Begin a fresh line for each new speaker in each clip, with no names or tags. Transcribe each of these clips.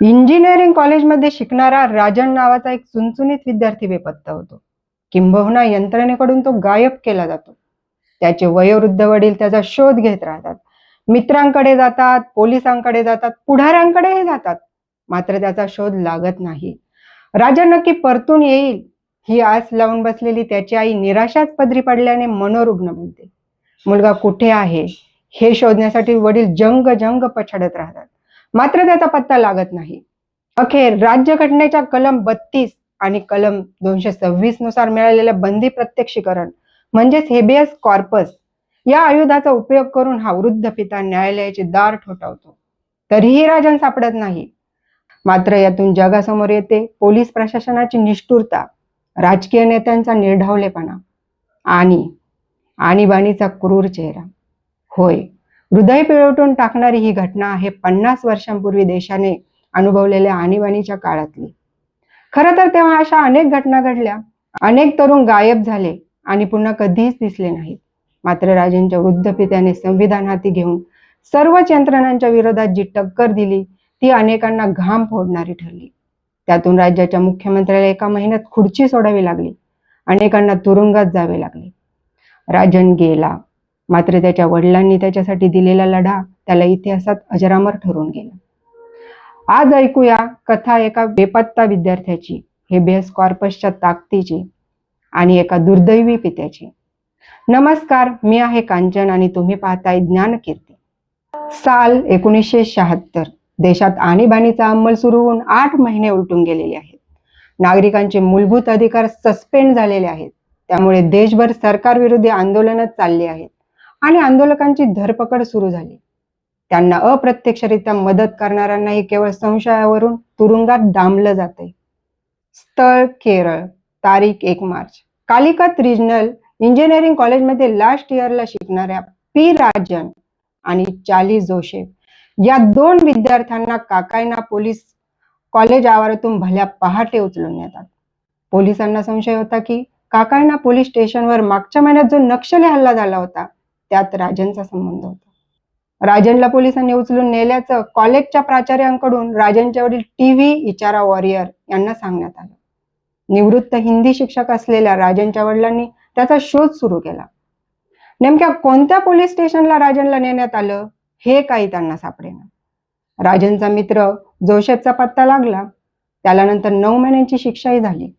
Engineering कॉलेजमध्ये शिकणारा राजन नावाचा एक चुनचुनीत विद्यार्थी बेपत्ता होतो. किंबहुना यंत्रणेकडून तो गायब केला जातो. त्याचे वयोवृद्ध वडील त्याचा शोध घेत राहतात. मित्रांकडे जातात पोलिसांकडे जातात पुढाऱ्यांकडेही जातात. मात्र त्याचा शोध लागत नाही. राजन नक्की परतून येईल ही आस लावून बसलेली त्याची आई निराशाच पदरी पडल्याने मनोरुग्ण बनते. मुलगा कुठे आहे हे शोधण्यासाठी वडील जंग जंग पछाडत राहतात. मात्र त्याचा पत्ता लागत नाही. अखेर राज्यघटनेच्या कलम बत्तीस आणि कलम दोनशे सव्वीसनुसार मिळालेल्या बंदी प्रत्यक्षीकरण म्हणजेच हेबियस कॉर्पस या आयुधाचा उपयोग करून हा वृद्ध पिता न्यायालयाचे दार ठोठावतो. तरीही राजन सापडत नाही. मात्र यातून जगासमोर येते पोलीस प्रशासनाची निष्ठुरता राजकीय नेत्यांचा निर्ढावलेपणा आणि आणीबाणीचा क्रूर चेहरा. होय हृदय पिळवटून टाकणारी ही घटना आहे पन्नास वर्षांपूर्वी देशाने अनुभवलेल्या आणीबाणीच्या काळातली. खरं तर तेव्हा अशा अनेक घटना घडल्या. अनेक तरुण गायब झाले आणि पुन्हा कधीच दिसले नाहीत. मात्र राजेंच्या वृद्ध पित्याने संविधान हाती घेऊन सर्वच यंत्रणांच्या विरोधात जी टक्कर दिली ती अनेकांना घाम फोडणारी ठरली. त्यातून राज्याच्या मुख्यमंत्र्याला एका महिन्यात खुर्ची सोडावी लागली. अनेकांना तुरुंगात जावे लागले. राजन गेला. मात्र त्याच्या वडिलांनी त्याच्यासाठी दिलेला लढा त्याला इतिहासात अजरामर ठरून गेला. आज ऐकूया कथा एका बेपत्ता विद्यार्थ्याची. हे बेस कॉर्पसच्या ताकदीची आणि एका दुर्दैवी पित्याची. नमस्कार मी आहे कांचन आणि तुम्ही पाहताय ज्ञानकीर्ती. साल एकोणीसशे शहात्तर. देशात आणीबाणीचा अंमल सुरू होऊन आठ महिने उलटून गेलेले आहेत. नागरिकांचे मूलभूत अधिकार सस्पेंड झालेले आहेत. त्यामुळे देशभर सरकारविरोधी आंदोलनं चालली आहेत. आणि आंदोलकांची धरपकड सुरू झाली. त्यांना अप्रत्यक्षरित्या मदत करणाऱ्यांनाही केवळ संशयावरून तुरुंगात डांबलं जाते. स्थळ केरळ तारीख एक मार्च. कालिकत रिजनल इंजिनिअरिंग कॉलेजमध्ये लास्ट इयरला शिकणाऱ्या पी राजन आणि चाली जोशेफ या दोन विद्यार्थ्यांना काकायना पोलीस कॉलेज आवारातून भल्या पहाटे उचलून नेतात. पोलिसांना संशय होता की काकायना पोलीस स्टेशनवर मागच्या महिन्यात जो नक्षली हल्ला झाला होता त्यात राजनचा संबंध होता. राजनला पोलिसांनी उचलून नेल्याचं कॉलेजच्या प्राचार्यांकडून राजनच्या वडील टीव्ही इचारा वॉरियर यांना सांगण्यात आलं. निवृत्त हिंदी शिक्षक असलेल्या राजनच्या वडिलांनी त्याचा शोध सुरू केला. नेमक्या कोणत्या पोलीस स्टेशनला राजनला नेण्यात आलं हे काही त्यांना सापडेना. राजनचा मित्र जोशेफचा पत्ता लागला. त्याला नंतर नऊ महिन्यांची शिक्षाही झाली.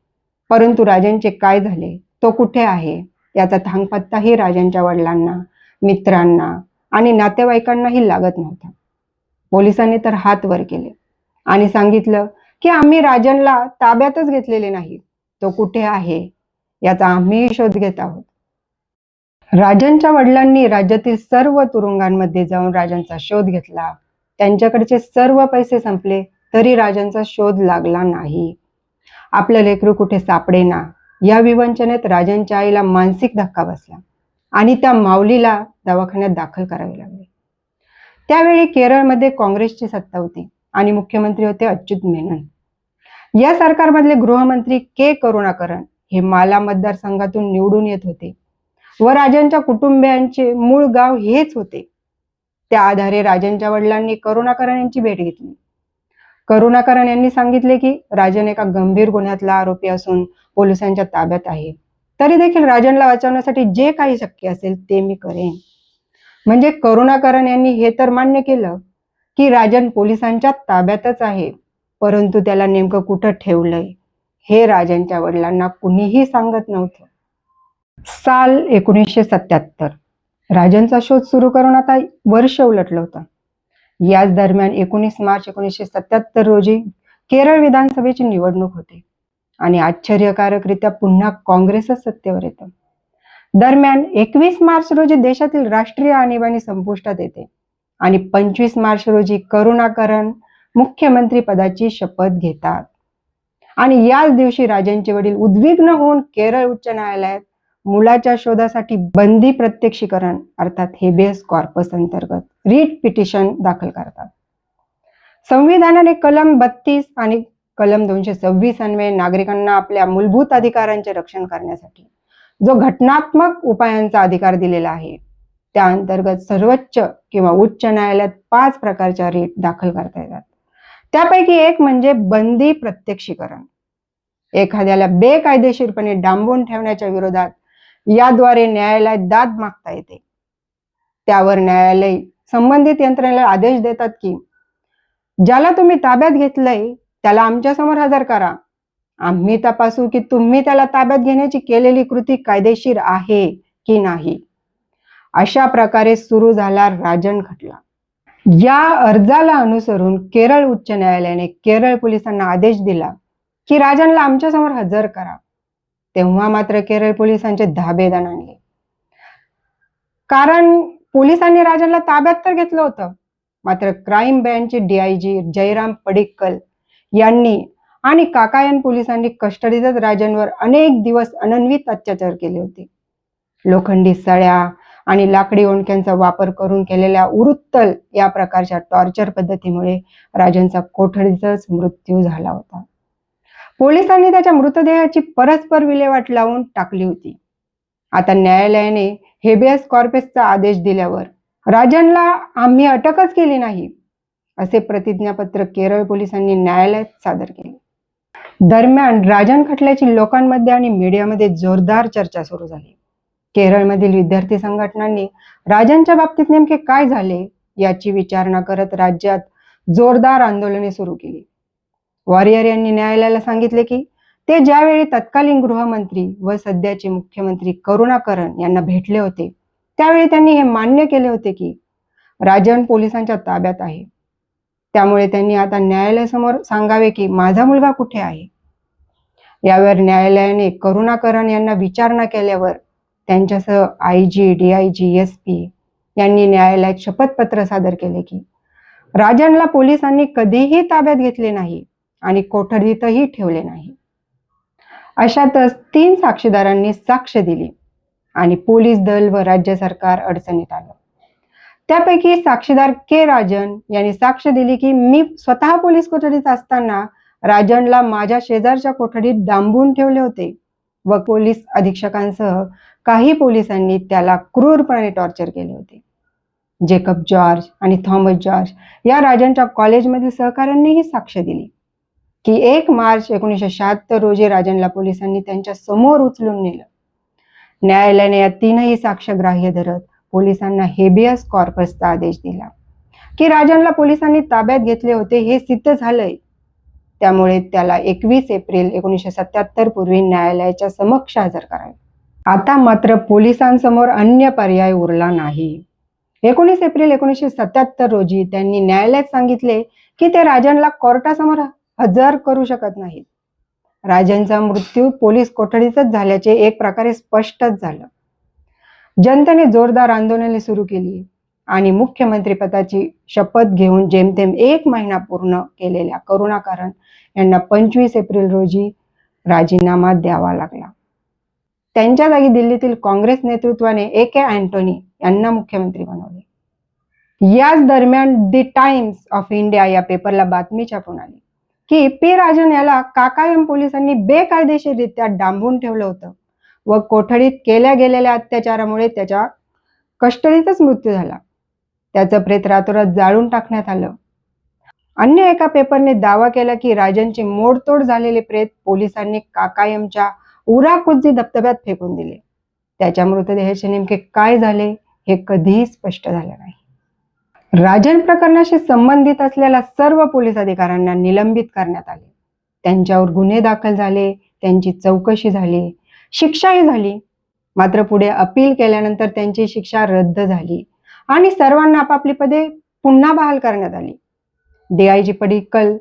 परंतु राजनचे काय झाले तो कुठे आहे याचा थांगपत्ताही राजनच्या वडिलांना मित्रांना आणि नातेवाईकांनाही लागत नव्हता. पोलिसांनी तर हात वर केले आणि सांगितलं की आम्ही राजनला ताब्यातच घेतलेले नाही. तो कुठे आहे याचा आम्ही शोध घेत आहोत. राजनच्या वडिलांनी राज्यातील सर्व तुरुंगांमध्ये जाऊन राजनचा शोध घेतला. त्यांच्याकडचे सर्व पैसे संपले तरी राजनचा शोध लागला नाही. आपलं लेकरू कुठे सापडेना या विवंचनेत राजनच्या आईला मानसिक धक्का बसला. आणि त्या माऊलीला दवाखान्यात दाखल करावे लागले. त्यावेळी केरळमध्ये काँग्रेसची सत्ता होती आणि मुख्यमंत्री होते अच्युत मेनन. या सरकारमधले गृहमंत्री के करुणाकरण हे माला मतदारसंघातून निवडून येत होते व राजांच्या कुटुंबियांचे मूळ गाव हेच होते. त्या आधारे राजांच्या वडिलांनी करुणाकरण यांची भेट घेतली. करुणाकरण यांनी सांगितले की राजन एका गंभीर गुन्ह्यातला आरोपी असून पोलिसांच्या ताब्यात आहे. तरी देखील राजनला वाचवण्यासाठी जे काही शक्य असेल ते मी करेन. म्हणजे करुणाकरण यांनी हे तर मान्य केलं की राजन पोलिसांच्या ताब्यातच आहे परंतु त्याला नेमकं कुठं ठेवलंय हे राजांच्या वडिलांना कुणीही सांगत नव्हतं. साल एकोणीसशे सत्याहत्तर. राजनचा शोध सुरू करून आता वर्ष उलटलं होतं. याच दरम्यान एकोणीस मार्च एकोणीसशे सत्याहत्तर रोजी केरळ विधानसभेची निवडणूक होते. आणि आश्चर्यकारकरित्या पुन्हा काँग्रेसच सत्तेवर येतं. दरम्यान एकवीस मार्च रोजी देशातील राष्ट्रीय आणीबाणी संपुष्टात येते आणि पंचवीस मार्च रोजी करुणाकरण मुख्यमंत्री पदाची शपथ घेतात. आणि याच दिवशी राजांचे वडील उद्विग्न होऊन केरळ उच्च न्यायालयात मुलाच्या शोधासाठी बंदी प्रत्यक्षीकरण अर्थात हेबियस कॉर्पस अंतर्गत रीट पिटिशन दाखल करतात. संविधानाने कलम बत्तीस आणि कलम दोनशे सव्वीस अन्वये नागरिकांना आपल्या मूलभूत अधिकारांचे रक्षण करण्यासाठी जो घटनात्मक उपायांचा अधिकार दिलेला आहे त्या अंतर्गत सर्वोच्च किंवा उच्च न्यायालयात पाच प्रकारच्या रीट दाखल करता येतात. त्यापैकी एक म्हणजे बंदी प्रत्यक्षीकरण. एखाद्याला बेकायदेशीरपणे डांबून ठेवण्याच्या विरोधात याद्वारे न्यायालयात दाद मागता येते. त्यावर न्यायालय संबंधित यंत्रणेला आदेश देतात की ज्याला तुम्ही ताब्यात घेतलंय त्याला आमच्यासमोर हजर करा. आम्ही तपासू की तुम्ही त्याला ताब्यात घेण्याची केलेली कृती कायदेशीर आहे की नाही. अशा प्रकारे सुरू झाला राजन खटला. या अर्जाला अनुसरून केरळ उच्च न्यायालयाने केरळ पोलिसांना आदेश दिला की राजनला आमच्यासमोर हजर करा. तेव्हा मात्र केरळ पोलिसांचे धाबेदान आणले कारण पोलिसांनी राजनला ताब्यात तर घेतलं होतं. मात्र क्राईम ब्रँचचे डीआयजी जयराम पडिक्कल यांनी आणि काकायन पोलिसांनी कस्टडीतच राजनवर अनेक दिवस अनन्वित अत्याचार केले होते. लोखंडी सळ्या आणि लाकडी ओंडक्यांचा वापर करून केलेल्या उरुत्तल या प्रकारच्या टॉर्चर पद्धतीमुळे राजनचा कोठडीतच मृत्यू झाला होता. पोलिसांनी त्याच्या मृतदेहाची परस्पर विल्हेवाट लावून टाकली होती. आता न्यायालयाने हेबियस कॉर्पेसचा आदेश दिल्यावर राजनला आम्ही अटकच केली नाही. असे प्रतिज्ञापत्र केरळ पोलिसांनी न्यायालयात सादर केले. दरम्यान राजन खटल्याची लोकांमध्ये आणि मीडियामध्ये जोरदार चर्चा सुरू झाली. केरळमधील विद्यार्थी संघटनांनी राजनच्या बाबतीत नेमके काय झाले याची विचारणा करत राज्यात जोरदार आंदोलने सुरू केली. वॉरियर यांनी न्यायालयाला सांगितले की ते ज्यावेळी तत्कालीन गृहमंत्री व सध्याचे मुख्यमंत्री करुणाकरण यांना भेटले होते त्यावेळी त्यांनी हे मान्य केले होते की राजन पोलिसांच्या ताब्यात आहे. त्यामुळे त्यांनी आता न्यायालयासमोर सांगावे की माझा मुलगा कुठे आहे? यावर न्यायालयाने करुणाकरण यांना विचारणा केल्यावर त्यांच्यासह I G D I G S P यांनी न्यायालयात शपथपत्र सादर केले की राजनला पोलिसांनी कधीही ताब्यात घेतले नाही आणि कोठडीतही ठेवले नाही. अशातच तीन साक्षीदारांनी साक्ष दिली आणि पोलीस दल व राज्य सरकार अडचणीत आलं. त्यापैकी साक्षीदार के राजन यांनी साक्ष दिली की मी स्वतः पोलीस कोठडीत असताना राजनला माझ्या शेजारच्या कोठडीत डांबून ठेवले होते व पोलीस अधीक्षकांसह काही पोलिसांनी त्याला क्रूरपणे टॉर्चर केले होते. जेकब जॉर्ज आणि थॉमस जॉर्ज या राजनच्या कॉलेजमधील सहकाऱ्यांनीही साक्ष दिली की एक मार्च एकोणीसशे शहात्तर रोजी राजनला पोलिसांनी त्यांच्यासमोर उचलून नेलं. न्यायालयाने या तीनही साक्ष ग्राह्य धरत पोलिसांना हेबियस कॉर्पसचा आदेश दिला. की राजनला पोलिसांनी ताब्यात घेतले होते हे सिद्ध झालंय. त्यामुळे त्याला एकवीस एप्रिल एकोणीसशे सत्याहत्तर पूर्वी न्यायालयाच्या समक्ष हजर करावे. आता मात्र पोलिसांसमोर अन्य पर्याय उरला नाही. एकोणीस एप्रिल एकोणीसशे सत्याहत्तर रोजी त्यांनी न्यायालयात सांगितले की ते राजनला कोर्टासमोर हजर करू शकत नाहीत. राजनचा मृत्यू पोलीस कोठडीतच झाल्याचे एक प्रकारे स्पष्टच झालं. जनतेने जोरदार आंदोलने सुरू केली आणि मुख्यमंत्रीपदाची शपथ घेऊन जेमतेम एक महिना पूर्ण केलेल्या करुणाकरण यांना पंचवीस एप्रिल रोजी राजीनामा द्यावा लागला. त्यांच्या जागी दिल्लीतील काँग्रेस नेतृत्वाने ए के अँटोनी यांना मुख्यमंत्री बनवले. याच दरम्यान दी टाइम्स ऑफ इंडिया या पेपरला बातमी छापून आली की पी राजन याला काकायम पोलिसांनी बेकायदेशीररित्या डांबून ठेवलं होतं. व कोठडीत केल्या गेलेल्या अत्याचारामुळे त्याच्या कस्टडीतच मृत्यू झाला. त्याचं प्रेत रातोरात जाळून टाकण्यात आलं. अन्य एका पेपरने दावा केला की राजनचे मोडतोड झालेले प्रेत पोलिसांनी काकायमच्या उराकुजी धबधब्यात फेकून दिले. त्याच्या मृतदेहाचे नेमके काय झाले हे कधीही स्पष्ट झालं नाही. राजन प्रकरणाशी संबंधित असलेल्या सर्व पोलीस अधिकाऱ्यांना निलंबित करण्यात आले. त्यांच्यावर गुन्हे दाखल झाले त्यांची चौकशी झाली शिक्षाही झाली. मात्र पुढे अपील केल्यानंतर त्यांची शिक्षा रद्द झाली आणि सर्वांना आपापली पदे पुन्हा बहाल करण्यात आली. डीआयजी पडिक्कल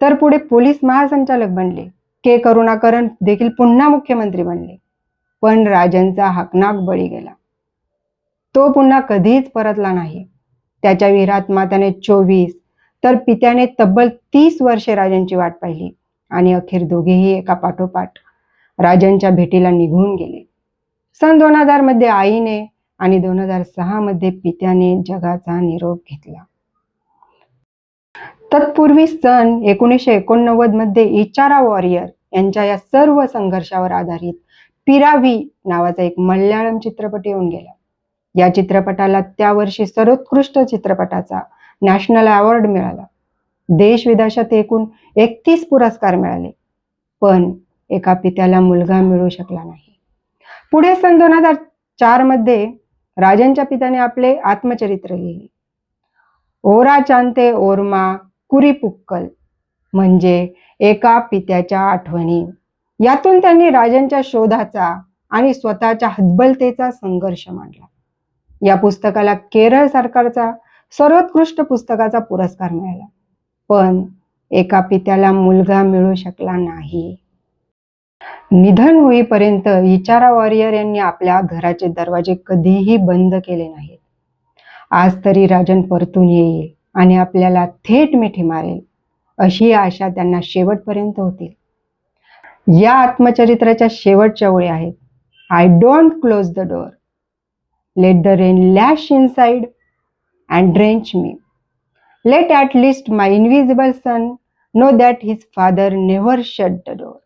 तर पुढे पोलीस महासंचालक बनले. के करुणाकरण देखील पुन्हा मुख्यमंत्री बनले. पण राजनचा हकनाक बळी गेला. तो पुन्हा कधीच परतला नाही. त्याच्या विहिरात मात्याने चोवीस तर पित्याने तब्बल तीस वर्षे राजांची वाट पाहिली आणि अखेर दोघेही एका पाठोपाठ राजांच्या भेटीला निघून गेले. सन दोन हजारमध्ये आईने आणि दोन हजार सहा मध्ये पित्याने जगाचा निरोप घेतला. तत्पूर्वी सन एकोणीसशे एकोणनव्वदमध्ये इचारा वॉरियर यांच्या या सर्व संघर्षावर आधारित पिरावी नावाचा एक मल्याळम चित्रपट येऊन गेला. या चित्रपटाला त्या वर्षी सर्वोत्कृष्ट चित्रपटाचा नॅशनल अवॉर्ड मिळाला. देश विदेशात एकूण एकतीस पुरस्कार मिळाले. पण एका पित्याला मुलगा मिळू शकला नाही. पुढे सन दोन हजार चारमध्ये राजनच्या पित्याने आपले आत्मचरित्र लिहिले. ओरा चांते ओरमा कुरीपुक्कल म्हणजे एका पित्याच्या आठवणी. यातून त्यांनी राजनच्या शोधाचा आणि स्वतःच्या हतबलतेचा संघर्ष मांडला. या पुस्तकाला केरळ सरकारचा सर्वोत्कृष्ट पुस्तकाचा पुरस्कार मिळाला. पण एका पित्याला मुलगा मिळू शकला नाही. निधन होईपर्यंत विचारा वॉरियर यांनी आपल्या घराचे दरवाजे कधीही बंद केले नाहीत. आज तरी राजन परतून येईल आणि आपल्याला थेट मिठी मारेल अशी आशा त्यांना शेवटपर्यंत होती. या आत्मचरित्राच्या शेवटच्या ओळी आहेत. I don't close the door let the rain lash inside and drench me let at least my invisible son know that his father never shut the door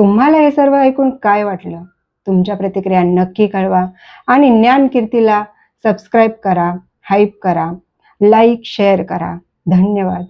तुम्हाला हे सर्व ऐकून काय वाटलं? तुमच्या प्रतिक्रिया नक्की कळवा आणि ज्ञान कीर्तीला सबस्क्राईब करा हाईप करा लाईक शेअर करा. धन्यवाद.